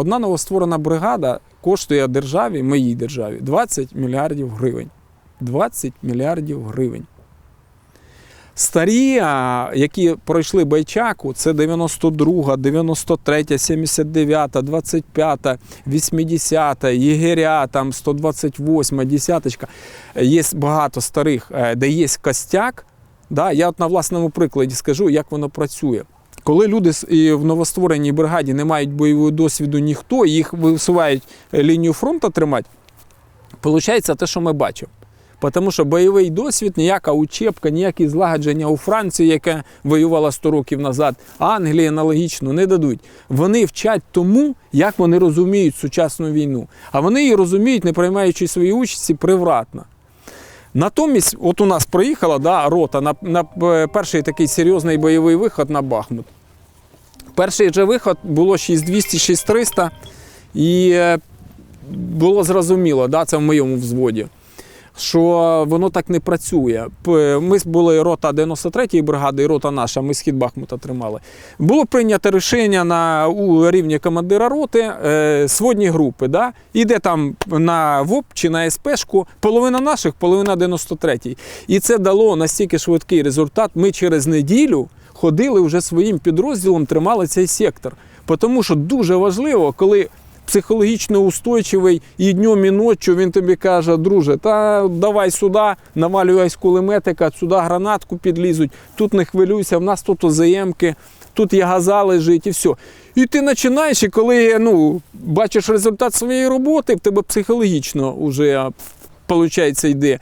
одна новостворена бригада коштує державі, моїй державі, 20 мільярдів гривень. 20 мільярдів гривень. Старі, які пройшли Байчаку, це 92, 93, 79, 25, 80, Єгеря, там 128, десяточка. Є багато старих, е, де є костяк. Да, я от на власному прикладі скажу, як воно працює. Коли люди в новоствореній бригаді не мають бойового досвіду ніхто, їх висувають е, лінію фронту тримати, виходить те, що ми бачимо. Тому що бойовий досвід, ніяка учебка, ніякі злагодження у Франції, яка воювала 100 років назад, Англії аналогічно не дадуть. Вони вчать тому, як вони розуміють сучасну війну. А вони її розуміють, не приймаючи свої участі, привратно. Натомість, от у нас проїхала да, рота на, на е, перший такий серйозний бойовий виход на Бахмут. Перший же виход було 6200-6300, і е, було зрозуміло, да, це в моєму взводі, що воно так не працює. Ми були рота 93-ї бригади і рота наша, ми схід Бахмута тримали. Було прийнято рішення на у рівні командира роти е, сводні групи. Да? Іде там на ВОП чи на СПшку, половина наших, половина 93-ї. І це дало настільки швидкий результат. Ми через неділю ходили вже своїм підрозділом, тримали цей сектор. Тому що дуже важливо, коли психологічно устойчивий і днем, і ночі він тобі каже, друже, та давай сюди, навалюй з кулеметика, сюди гранатку підлізуть, тут не хвилюйся, в нас тут озаємки, тут є газа лежить і все. І ти починаєш, і коли ну, бачиш результат своєї роботи, в тебе психологічно вже виходить, йде.